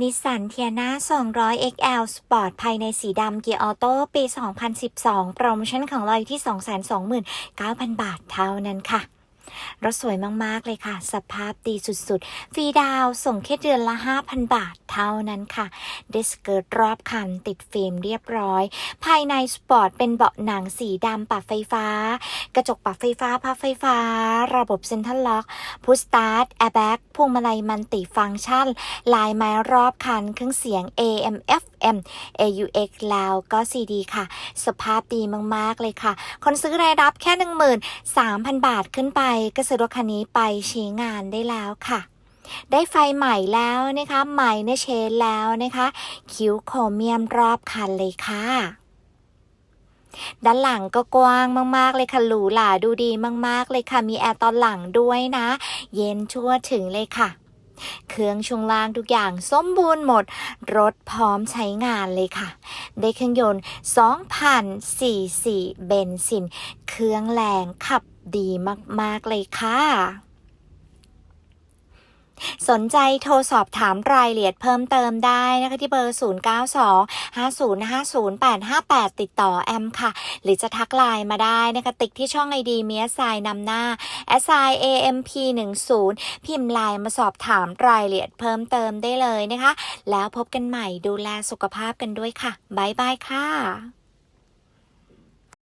นิสสันเทียนา200 XL Sport ภายในสีดำเกียร์ออโต้ปี 2012 โปรโมชั่นของเราอยู่ที่ 229,000 บาทเท่านั้นค่ะรถสวยมาก ๆ เลยค่ะ สภาพดีสุด ๆ ฟรีดาวน์ส่งแค่เดือนละ 5,000 บาทเท่านั้นค่ะเดสเกิร์ตรอบคันติดฟิล์มเรียบร้อย ภายในสปอร์ตเป็นเบาะหนังสีดำปรับไฟฟ้า กระจกปรับไฟฟ้าพับไฟฟ้า ระบบเซ็นทรัลล็อกพุชสตาร์ทแอร์แบ็กพวงมาลัยมันติฟังก์ชัน ลายไม้รอบคันเครื่องเสียง AM FM AUX แล้วก็ CD ค่ะ สภาพดีมากๆเลยค่ะ คนซื้อรายรับแค่ 13,000 บาทขึ้นไป ก็ซื้อรถคันนี้ไปใช้งานได้แล้วค่ะ ได้ไฟใหม่แล้วนะคะใหม่เนเชนแล้วนะคะ คิ้วโครเมียมรอบคันเลยค่ะด้านหลังก็กว้างมากๆเลยค่ะหรูหราดูดีมาก ๆ เลยค่ะ มีแอร์ตอนหลังด้วยนะ เย็นชั่วถึงเลยค่ะ เครื่องช่วงล่างทุกอย่างสมบูรณ์หมด รถพร้อมใช้งานเลยค่ะ ได้เครื่องยนต์2,000 cc เบนซิน เครื่องแรงขับดีมาก ๆ เลยค่ะ สนใจโทรสอบถามรายละเอียดเพิ่มเติมได้นะคะที่เบอร์ 0925050858 ติดต่อแอมค่ะ หรือจะทักไลน์มาได้นะคะติ๊กที่ช่องไอดีเมีแอสไซนำหน้า s i amp 1 0พิมพ์ไลน์มาสอบถามรายละเอียดเพิ่มเติมได้เลยนะคะ แล้วพบกันใหม่ดูแลสุขภาพกันด้วยค่ะ บ๊ายบายค่ะ